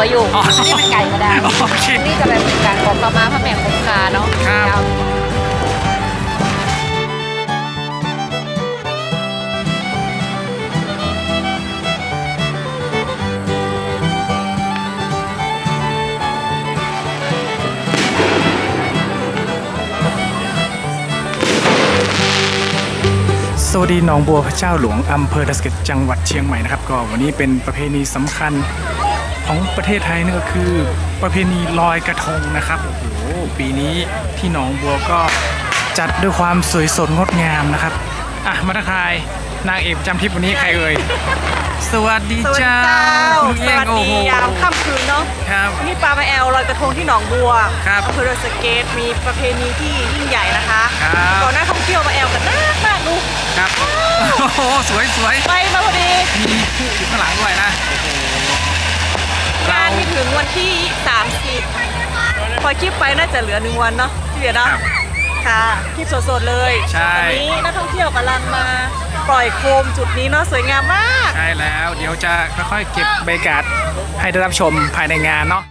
วอยู่อ๋ออันนี้เป็นไก่ธรรมดาโอเคอันนี้จะเป็นการขอขมาพระแม่คงคาเนาะครับยาวสวัสดีหนองบัวพระเจ้าหลวงอำเภอดอยสะเก็ดจังหวัดเชียงใหม่นะครับก็วันนี้เป็นประเพณีสำคัญ ของประเทศไทยนั่นก็คือประเพณีลอยกระทงนะครับโอ้โหปีนี้ที่หนองบัวก็จัดด้วยความสวยสดงดงามนะครับอะมาทักทายนางเอกประจำทริปวันนี้ใครเอ่ยสวัสดีสวัสดีจ้าเจ้าคุณสเอี้ยงวัสโอ้ดีโหยามค่ำคืนเนาะครับ วันนี้ปลามาแอลลอยกระทงที่หนองบัวครับอำเภอดอยสะเก็ดมีประเพณีที่ยิ่งใหญ่นะคะครับ ก่อนหน้าท่องเที่ยวมาแอลกันมากมากดูครับโอ้โหสวยสวยไปมาพอดีมีผู้อยู่ข้างหลังด้วยนะโอ้โหเรา งานมีถึงวันที่ 30 พอคลิปไปน่าจะเหลือหนึ่งวันเนาะพี่เบียร์เนาะครับค่ะคลิปสดๆเลยใช่วันนี้นักท่องเที่ยวกำลังมาปล่อยโคมจุดนี้เนาะสวยงามมาก ใช่แล้ว เดี๋ยวจะค่อยๆเก็บบรรยากาศให้ได้รับชมภายในงานเนาะ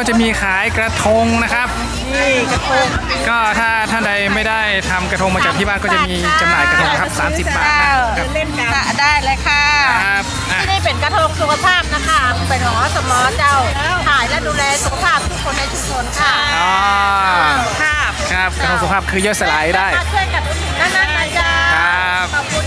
ก็จะมีขายกระทงนะครับนี่กระทงก็ถ้าท่านใดไม่ได้ทำกระทงมาจากที่บ้านก็จะมีจำหน่ายกระทงนะครับ30 บาทนะครับเล่นกันได้เลยค่ะครับอะที่นี่เป็นกระทงสุขภาพนะคะเป็นของอสมเจ้าถ่ายและดูแลสุขภาพทุกคนในชุมชนค่ะอ๋อภาพครับกระทงสุขภาพคือย่อยสลายได้มาช่วยกันนั่นๆนะจ๊ะครับขอบคุณ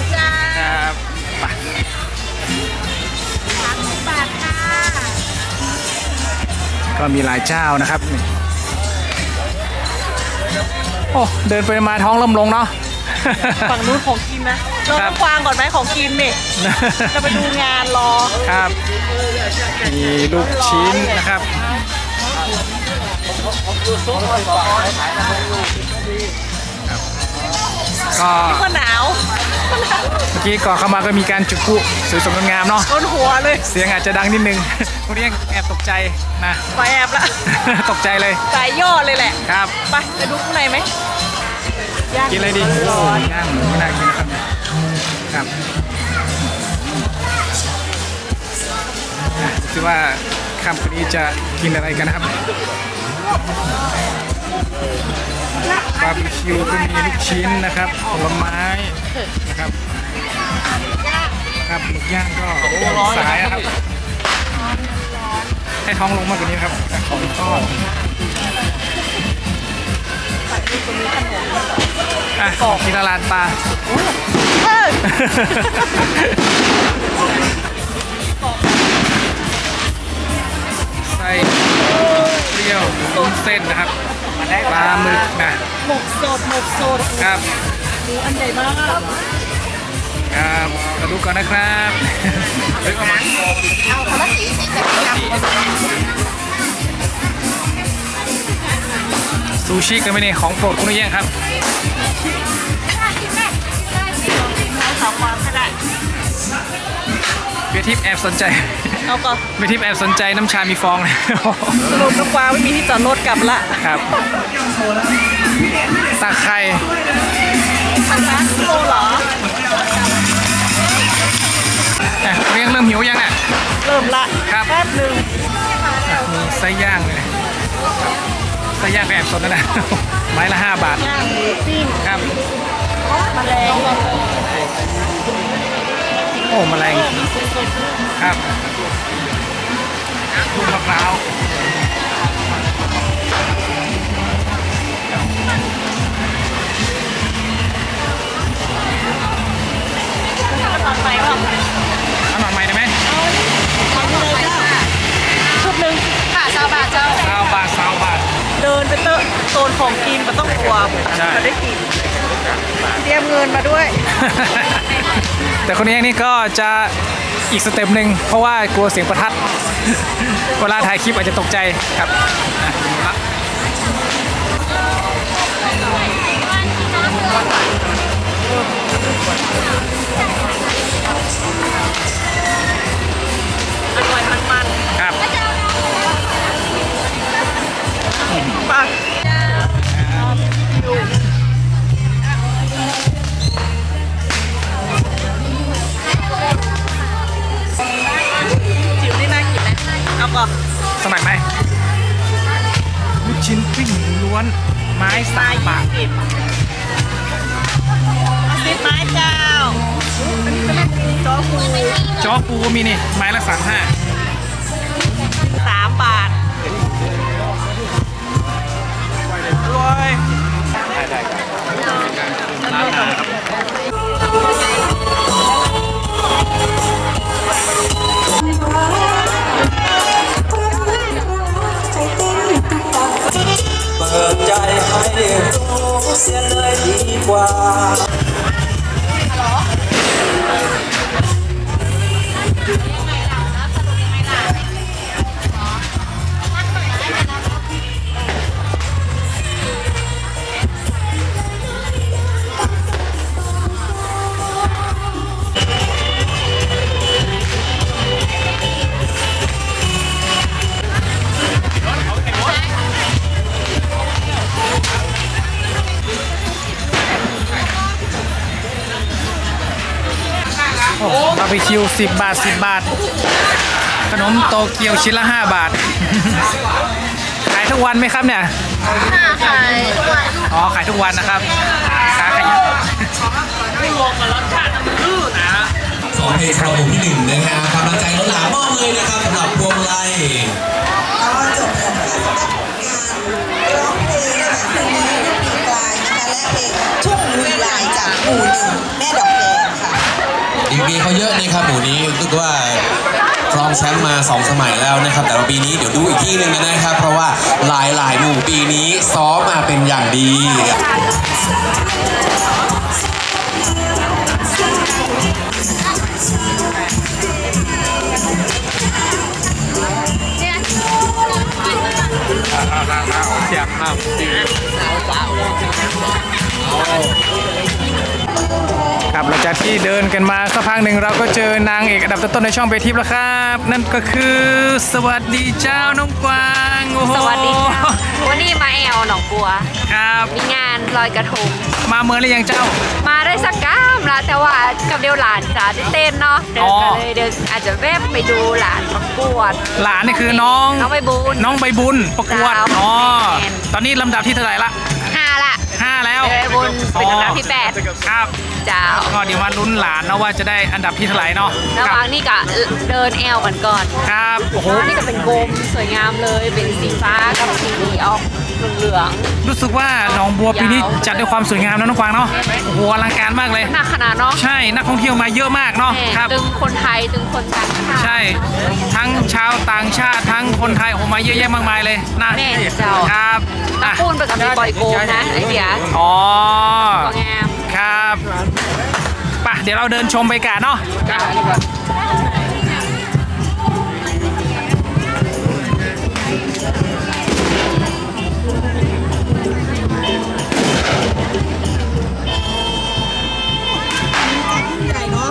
ก็มีหลายเจ้านะครับนี่โอ้ เดินไปมาท้องเริ่มลงเนาะ ฝั่งนู้นของกินนะเราครัต้บองควางก่อนไหมของกินนี่จะไปดูงานรอครับ มีลูกชิ้นนะครับครับ ก็ก็หนาวเมื่อกี้ก่อนเข้ามาก็มีการจุดพลุสวยสดงดงามเนาะบนหัวเลยเสียงอาจจะดังนิดนึงวันนี้แอบตกใจนะไปแอบละตกใจเลยสายยอดเลยแหละครับไปไปดูข้างในไหมย่างกินอะไรดีร้อนย่างหมูน่ากินนะครับครับอะดูสิว่าค่ำคืนนี้จะกินอะไรกันนะครับ บาร์บีคิวก็มีลูกชิ้นนะครับผลไม้นะครับครับหมึกย่างก็สายอะครับ ให้ท้องลงมากกว่านี้ครับของทอดอะของกินละลานปลาเออไส้เปรี้ยวต้มเส้นนะครับ ปลาหมึกนะหมกสดหมกสดครับหมูอันใหญ่มากครับมาดูก่อนนะครับเฮ้ยเอามาเอาคนละสีสิจะซูชิกันไหมเนี่ยของโปรดคุณนุ้ยแย่งครับสองความก็ได้เบียร์ทิพย์แอบสนใจ เอาก่อนเบียร์ทิพย์แอบสนใจน้ำชา มีฟองเลยสรุปน้ำกวางไม่มีที่จอดรถกลับละครับตาไข่ทางร้านโลเหรอ อะคุณนุ้ยแย่งเริ่มหิวยังเนี่ยเริ่มละครับ แป๊บหนึ่งมีไส้ย่างเลยไส้ย่างก็แอบสนแล้วนะ ไม้ละ 5 บาท ย่างหมูปิ้งครับแมลงโอ้แมลงครับ ลูกมะพร้าวตอนไปว่าเอาหน่อยใหม่ได้ไหมชุดหนึ่งค่ะชาวบาทเจ้าสาวบาทสาวบาท เดินไปเตอะโซนของกินมันต้องกลัวใช่จะได้กินเตรียมเงินมาด้วย แต่คนนี้นี่ก็จะอีกสเต็ปหนึ่งเพราะว่ากลัวเสียงประทัด เวลาถ่ายคลิปอาจจะตกใจครับอร่อยมันครับ ปูก็มีนี่ ไม้ละสามห้าสามบาทรวยเปิดใจให้รู้เสียเลยดีกว่า 10 บาท 10 บาท ขนมโตเกียวชิ้นละ 5 บาท ขายทุกวันไหมครับเนี่ยขายทุกวันอ๋อ ขายทุกวันนะครับขาขยันขอให้เราที่หนึ่งนะครับกำลังใจล้นหลามมากเลยนะครับสำหรับพวงไลก็จบการประกาศงานร้องเพลงนะคะคืนนี้ฤดูปลายนะคะ และเพลงทุ่งลุยลายจากหมู่หนึ่งแม่ดอกแดงค่ะอีกปีเขาเยอะนะครับหมู่นี้รู้สึกว่าครองแชมป์มา 2 สมัยแล้วนะครับ แต่ว่าปีนี้เดี๋ยวดูอีกที่หนึ่งนะครับ เพราะว่าหลายหลายหมู่ปีนี้ซ้อมมาเป็นอย่างดี เสียบมาก ครับหลังจากที่เดินกันมาสักพักหนึ่งเราก็เจอนางเอกอันดับต้นๆในช่องเบทิปแล้วครับ นั่นก็คือ สวัสดีเจ้าน้องกวางโอ้โหสวัสดีค่ะวันนี้มาแอลหนองบัว ครับ มีงานลอยกระทง มาเมืองหรือยังเจ้า มาได้สักก้ามละแต่ว่ากับเดียวหลานจ๋าได้เต้นเนาะเดินอ๋อกันเลยเดินอาจจะแวบไปดูหลานประกวด หลานนี่คือน้องน้องใบบุญน้องใบบุญประกวดครับอ๋อแมนตอนนี้ลำดับที่เท่าไหร่ละห้าละห้าแล้วใบบุญเป็นลำดับที่แปด ครับเจ้าก็เดี๋ยวมาลุ้นหลานนะว่าจะได้อันดับที่เท่าไหร่เนาะระหคว่ารังนี่ก็เดินแอลกันก่อนครับโอ้โห นี่ก็เป็นโกมสวยงามเลยเป็นสีฟ้ากับสีออกเหลือง รู้สึกว่าหนองบัวปีนี้จัดด้วยความสวยงามนะน้องกวางเนาะโอ้โหอลังการมากเลยๆหนักขนาดเนาะใช่นักท่องเที่ยวมาเยอะมากเนาะแหม่ครับ ตึงคนไทยตึงคนต่างชาติใช่ ทั้งชาวต่างชาติทั้งคนไทยโอ้โหมาเยอะแยะมากมายเลยนะแม่เจ้าครับอะพูดไปกับมีบอยโกมนะไอเดียอ๋อก็งามครับไป่ะเดี๋ยวเราเดินชมไปกันเนาะ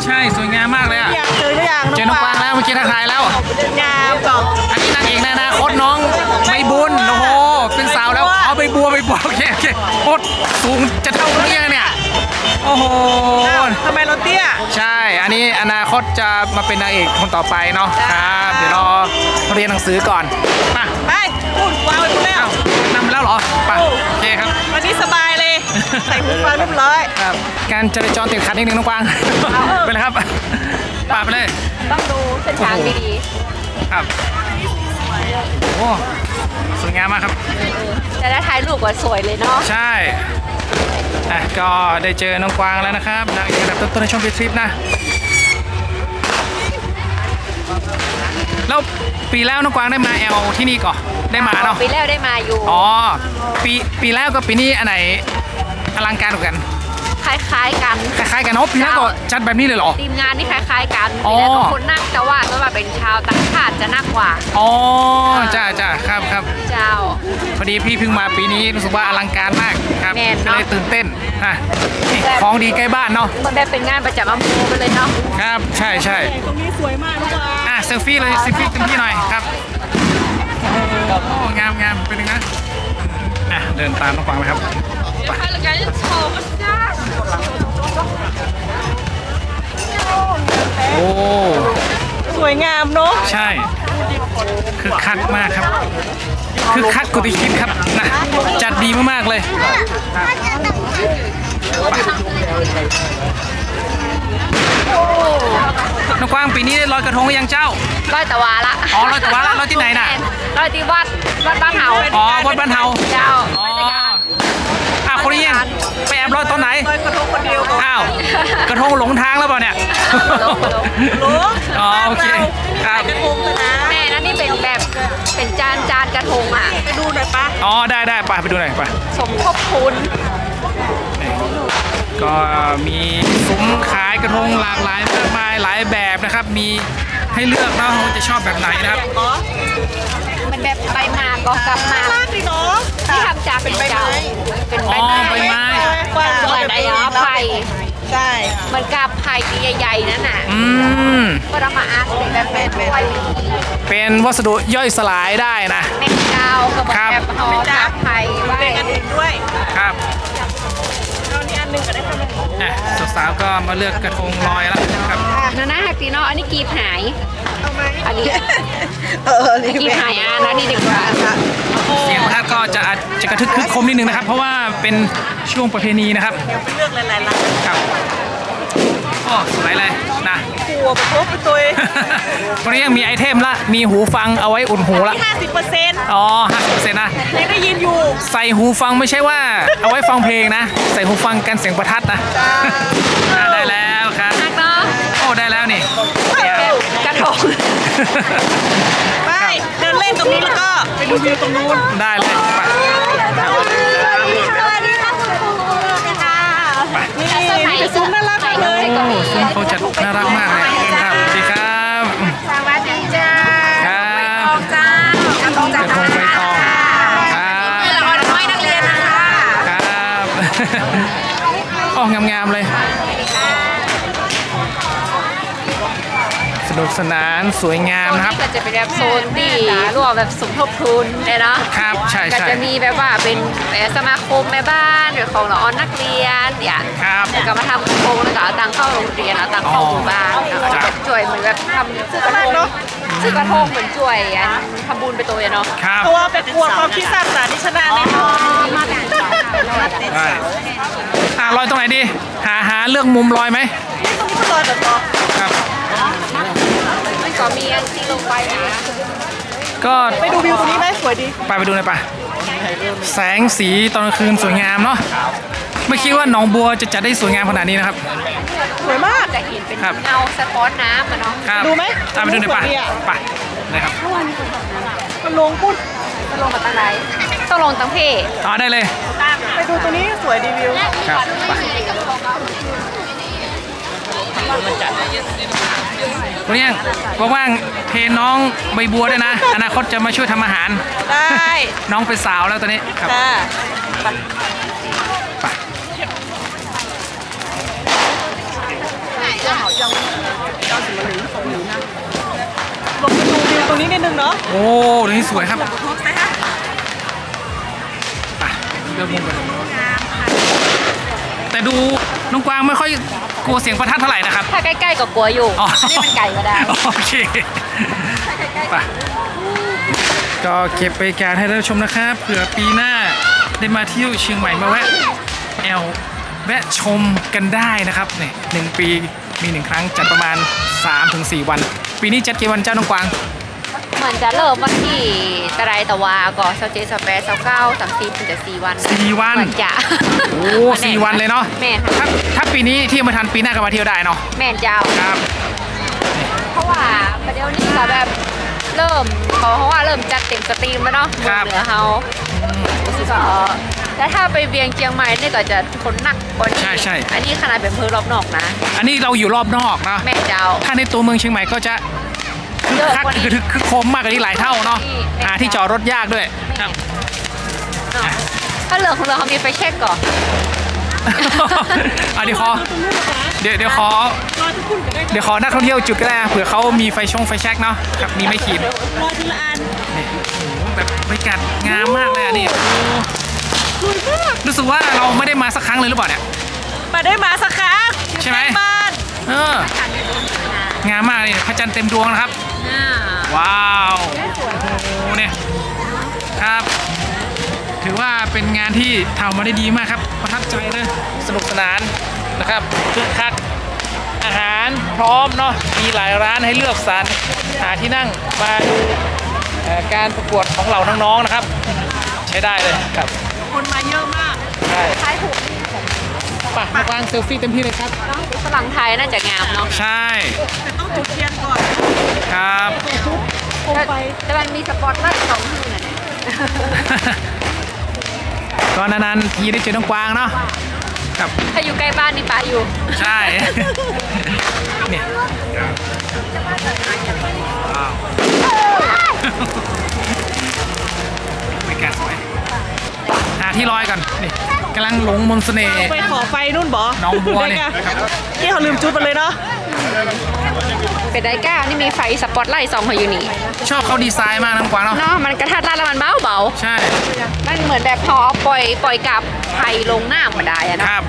ใช่สวยงามมากเลยอะอยากเจอหรือยังเจอน้องกวางแล้วเมื่อกี้ทักทายแล้วงามก่อ ตรสูงจะเท่าเนี้ยเนี่ย โอ้โห อ้าวทำไมเราเตี้ย ใช่ อันนี้อนาคตจะมาเป็นนางเอกคนต่อไปเนาะครับ เดี๋ยวรอเรียนหนังสือก่อนมาไปพูดวางไว้ตรงแล้ว นำไปแล้วเหรอไปโอเคครับ วันนี้สบายเลย ใส่หูฟังเรียบร้อย ครับการจราจรติดขัดนิดนึงน้องกวาง ไปเลยครับป่าไปเลย ต้องดูเส้นทางดีครับ โอ้ สวยงามมากครับๆแต่ถ้าถ่ายรูปก็สวยเลยเนาะใช่อะก็ได้เจอน้องกวางแล้วนะครับนางเอกอันดับต้นๆในช่องพีทริปนะแล้วปีแล้วน้องกวางได้มาแอลที่นี่ก่อนได้มาเนาะปีแล้วได้มาอยู่อ๋อปีปีแล้วกับปีนี้อันไหนอลังการกว่ากันค ล้ายๆกัน คล้ายๆกันเนาะปีหน้าก็จัดแบบนี้เลยเหรอ ทีมงานนี่คล้ายๆกันอ๋อมีแต่ทุกคนนั่งแต่ว่าสำหรับเป็นชาวต่างชาติจะนักกว่า อ๋อจ้าจ้าครับครับเจ้า พอดีพี่เพิ่งมาปีนี้รู้สึกว่าอลังการมากครับแน่นก็เนอะ เลยตื่นเต้นอะนี่ของดีใกล้บ้านเนาะมันแบบเป็นงานประจำอำเภอไปเลยเนาะครับ ใช่ใช่ตรงนี้สวยมากลูกว่าอะเซลฟี่เลยเซลฟี่เต็มที่หน่อยครับโอ้งามงามเป็นยังไงอะเดินตามน้องกวางไปครับ โอ้ สวยงามเนาะใช่ คือคักมากครับ คือคักกว่าที่คิดครับนะจัดดีมากๆเลยน้องกวางปีนี้ได้ลอยกระทงหรือยังเจ้า ร้อยตะวาละอ๋อร้อยตะวาละร้อยที่ไหนน่ะ ร้อยที่วัดวัดบ้านเฮาอ๋อวัดบ้านเฮา เจ้าอ๋อบรรยากาศอ้าว คนนี้ยังไปแอบลอยตอนไหนลอยกระทงคนเดียวก่อนอ้าวกระทงหลงทางแล้วเปล่าเนี่ยหลงอ๋อโอเคครับกระทงกันนะแม่นั่นนี่เป็นแบบเป็นจานจานกระทงอะไปดูหน่อยปะอ๋อได้ได้ไปไปดูหน่อยไปสมทบทุนก็มีซุ้มขายกระทงหลากหลายมากมายหลายแบบนะครับมี ให้เลือกเนาะว่าจะชอบแบบไหนนะครับอ๋อมันแบบใบหมากก็กลับมาลากดิเนาะที่ทำจากเป็นเจ้าเป็นอ๋ใบอไม้ใบไม้ กว้างเหมือนไอ้อาไผ่ใช่ค่ะเหมือนกับไผ่ใหญ่ๆนั่นน่ะอืม ก็ต้องมาอัดเป็นแบบเป็นถ้วยเป็นวัสดุย่อยสลายได้นะแม่เจ้าก็บอกครับแบบห่อจากไผ่ไว้เป็นอันอื่นด้วย ครับเอานี่อัน หนึ่งก็ได้ค่ะอะสาวๆก็มาเลือกกระทงลอยแล้วครับนานาฮักตีเนาะอันนี้กีบหายเอาไหมอันนี้เออนี่กีบหายอะนะนี่ดีกว่าเสียงประทัดก็จะอาจจะกระทึกคึกคมนิดนึงนะครับ เพราะว่าเป็นช่วงประเพณีนะครับเดี๋ยวไปเลือกหลายๆร้านครับโอ้ สวยเลยนะกลัวไปพบไปตัววันนี้ยังมีไอเทมละ มีหูฟังเอาไว้อุ่นหูละห้าสิบเปอร์เซ็นต์อ๋อห้าสิบเซนนะยังได้ยินอยู่ ใส่หูฟังไม่ใช่ว่า เอาไว้ฟังเพลงนะ ใส่หูฟังกันเสียงประทัดนะอะได้แล้วครับฮักเนาะโอ้ได้แล้วนี่แบบกระทงไปเดินเล่นตรงนี้แล้วก็ไปดูวิวตรงนู้นได้เลยไปสวัสดีค่ะคุณครูนะคะไปนี่นี่เป็นซุ้มน่ารักมาก เลยโอ้ซึ่งเขาจัดน่ารักมากเลยครับสวัสดีครับสวัสดีจ้าครับจ้ากระทงกระทงใบตองครับเราเอาดอกไม้นักเรียนนะคะครับโอ้งามๆเลย นุกสนานสวยงามโซนนะครับ นี้ก็จะเป็นแบบโซนที่รวมแบบสมทบทุนเลยเนาะครับใช่ก็ใช่ จะมีแบบว่าเป็นสมาคมแม่บ้านหรือของละออนนักเรียนเนี่ยครับแล้วก็มาทำกระทงแล้วก็เอาตังค์เข้าโรงเรียนเอาตังค์เข้าหมู่บ้านอ๋อแล้วก็ช่วยเหมือนแบบทำซื้อกระทงซื้อกระทงเหมือนช่วยอันทำบุญไปตัวเนาะครับเพราะว่าเป็นกลัวความคิดสร้างสรรค์ที่ชนะแน่นอนได้อะลอยตรงไหนดี หาหาเลือกมุมลอยไหมตรงนี้มันลอยแบบเนาะครับ มันก็มีอันที่ลงไปนะ ก็ไปดูวิวตรงนี้ไหมสวยดี ไปไปดูหน่อยปะแสงสีตอนกลางคืนสวยงามเนาะไม่คิดว่าหนองบัวจะจัดได้สวยงามขนาดนี้นะครับ สวยมากจะเห็นเป็นครับเงาสะท้อนน้ำอะเนาะครับดูไหมอะไปดูหน่อยปะสวยดีอะไปเลยครับมันลงปุ๊บต้องลงมาตั้งไหนต้องลงตั้งเพอ๋อได้เลย ไปดูตรงนี้สวยดีวิวครับ ไปคุณยังว่างๆเทน้องใบบัวด้วยนะ อนาคตจะมาช่วยทำอาหาร ได้ น้องเป็นสาวแล้วตอนนี้ครับค่ะลงไปดูวิวตรงนี้นิดนึงเนาะ โอ้ตรงนี้สวยครับไปเริ่มมุมกันแต่ดูน้องกวางไม่ค่อย กลัวเสียงประทัดเท่าไหร่นะครับ ถ้าใกล้ๆก็กลัวอยู่อ๋ออันนี้มันไก่ก็ได้ โอเคไปก็เก็บบรรยากาศให้ท่านผู้ชมนะครับเผื่อปีหน้าได้มาเที่ยวเชียงใหม่มาแวะแอลแวะชมกันได้นะครับเนี่ยหนึ่งปีมีหนึ่งครั้งจัดประมาณ 3-4 วัน ปีนี้จัดกี่วันเจ้าน้องกวาง เหมือนจะเริ่มวันที่ตะไรตะวาก่อนเซาเจสแปดเซาเก้าสามสี่ถึงจะสี่วันสี่วัน เหมือนจะโอ้สี่วันเลยเนาะแม่นถ้าถ้าปีนี้เที่ยวไม่ทันปีหน้าก็มาเที่ยวได้เนาะแม่นเจ้า ครับ เพราะว่าประเดี๋ยวนี้ก็แบบเริ่มเพราะว่าเริ่มจัดเต็มสตรีมแล้วเนาะเมืองเหนือเฮารู้สึกก็แล้วถ้าไปเวียงเชียงใหม่นี่ก็จะคนหนักกว่านี้ใช่ใช่ อันนี้ขนาดเป็นอำเภอรอบนอกนะ อันนี้เราอยู่รอบนอกเนาะแม่เจ้าถ้าในตัวเมืองเชียงใหม่ก็จะ คึกเยอะคักกว่านี้คือคือโคมมากกว่านี้หลายเท่าเนาะนี่หาที่จอดรถยากด้วยครับเนาะถ้าเหลืองของเราเขามีไฟเช็คก่อนอะเดี๋ยวขอเดี๋ยวเดี๋ยวขอเดี๋ยวขอนักท่องเที่ยวจุดก็ได้นะเผื่อเขามีไฟชงไฟแช็กเนาะครับมีไม่ขีดรอทีละอันนี่โอ้โหแบบบรรยากาศงามมากเลยอะนี่โอ้โหรู้สึกว่าเราไม่ได้มาสักครั้งเลยหรือเปล่าเนี่ยมาได้มาสักครั้งใช่ไหมบ้านเอองามมากนี่พระจันทร์เต็มดวงนะครับอ่า ว้าวโอ้โหเนี่ยครับ ถือว่าเป็นงานที่ทำมาได้ดีมากครับ ประทับใจเลยสนุกสนานนะครับคึกคักอาหารพร้อมเนาะมีหลายร้านให้เลือกสรรหาที่นั่งมาดูเอ่อการประกวดของเหล่าน้องๆนะครับ ใช้ได้เลยครับ คนมาเยอะมากใช่ท้ายถูกปะมากวางเซลฟี่เต็มที่เลยครับฝรั่งไทยน่าจะงามเนาะใช่ แต่ต้องจุดเทียนก่อน ครับแต่แต่มันมีสปอตไลท์สองที่น่ะเนี่ยก็นานๆทีได้เจอน้องกวางเนาะครับถ้าอยู่ใกล้บ้านนี่ป้าอยู่ ใช่เนี่ยว้าวบรรยากาศสวยหาที่ลอยก่อนนี่กำลังหลงมนต์เสน่ห์ไปขอไฟนู่นบอน้องบัวเนี่ยนี่เขาลืมจุดไปเลยเนาะ เป็นไดก้านี่มีไฟสปอตไลท์สองเขาอยู่นี่ชอบเขาดีไซน์มากน้องกวางเนาะเนาะมันกระทัดรัดแล้วมันเบาเบาใช่ๆมันเหมือนแบบพอเอาปล่อยปล่อยกลับไผ่ลงหน้ามาได้อะคเนาะรับ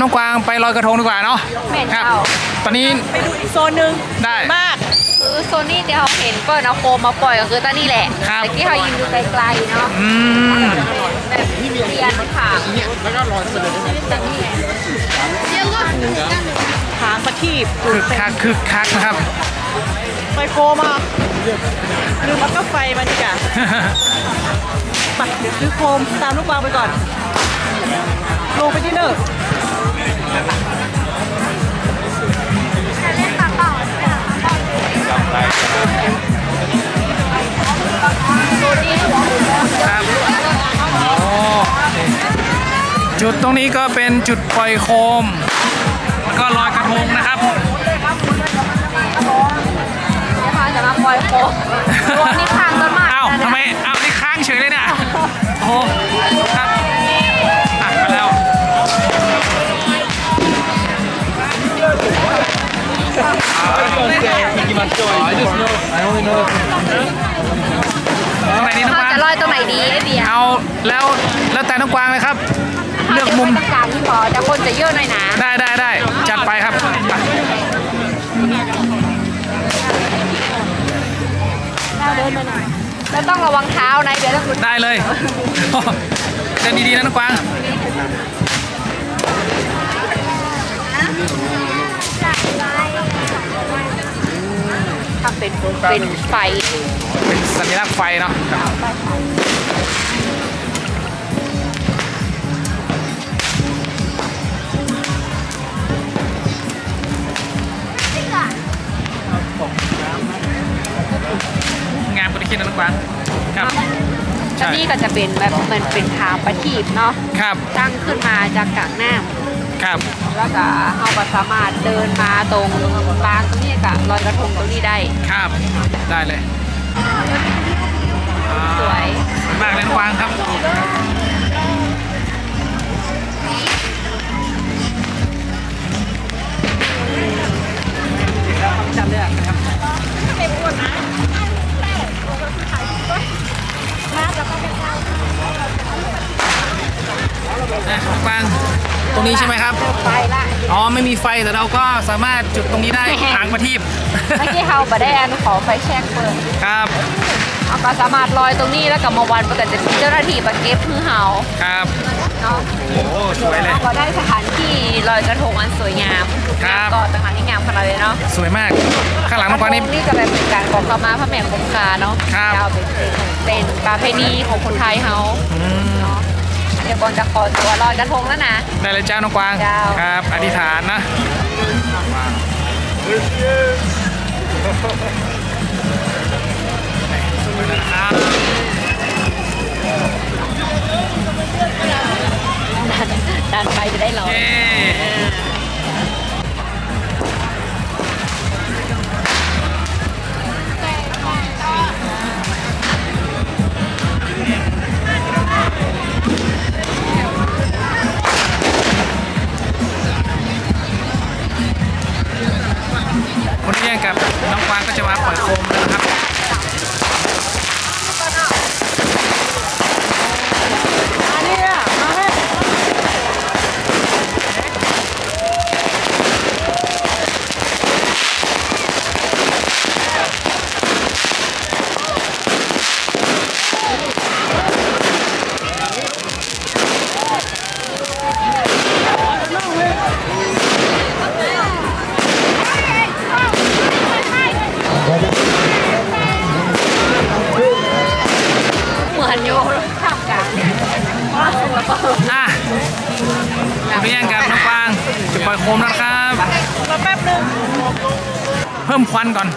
น้องกวางไปลอยกระทงดีกว่าเนาะแม่ครับเจ้า ตอนนี้ไปดูอีกโซนหนึ่งได้ มาก คือโซนี่ที่เขาเห็นเปิดเอาโคมมาปล่อยก็คือตอนนี้แหละครับ แต่ที่เขายิงดูไกลๆเนาะอืมแบบเรียนค่ะทางประทีปคึกคักคึกคักนะครับ ไฟโฟมาลืมเอาก็ไฟมาดีกว่าไปเดี๋ยวซื้อโคมตามลูกวางไปก่อน ลงไปที่เนิร์ครับโอ้ จุดตรงนี้ก็เป็นจุดปล่อยโคม แล้วก็ลอยกระทงนะครับจะมาปล่อยโคมตัวนี้างต้นไม้อ้าวทำไมอ้าวนี่ค้างเฉยเลยเนี่ยโอ้ครับ แล้วแล้วแต่น้องกวางเลยครับ เลือกมุมตรงกลางที่พอแต่คนจะเยอะหน่อยนะได้ได้ได้จัดไปครับไปเราเดินมาหน่อยแล้วต้องระวังเท้านะเดี๋ยวต้องได้เลยเดินดีๆนะน้องกวางทำเป็นเป็นไฟเป็นสัญลักษณ์ไฟเนาะ จะเป็นแบบเหมือนเป็นทางประทีปเนาะครับตั้งขึ้นมาจากกลางน้ครับำแล้วก็เราก็สามารถเดินมาตรงกลางตรงนี้กับลอยกระทงตรงนี้ได้ครับได้เลยสวยสวยมากเลยน้องกวางครับจำได้อะนะน้อ งกวางตรงนี้ใช่ไหมครับ ไฟละอ๋อ ไม่มีไฟแต่เราก็สามารถจุดตรงนี้ได้หางประทีปเมื่อกี้เขาบได้อันขอไฟแช็กเปิดครับเอาก็สามารถลอยตรงนี้แล้วก็มาวันปกติจะมีเจ้าหน้าที่มาเก็บพื้นเฮาครับเนาะโอ้สวยเลยก็ได้สถานที่ลอยกระทงอันสวยงาม ครับ ก็ต่างหากนี่งามขนาดเลยเนาะสวยมาก ข้างหลังน้องกวางนี่ นี่จะเป็นการขอขมาพระแม่คงคาเนาะครับเจ้าเป็นเป็นประเพณีของคนไทยเขาอืมเนาะเดี๋ยวก่อนจะขอตัวลอยกระทงแล้วนะ ได้เลยเจ้าน้องกวาง เจ้า ครับ อธิษฐานนะสวยแล้วนะครับดันไปจะได้ลอย เย้ ก่อน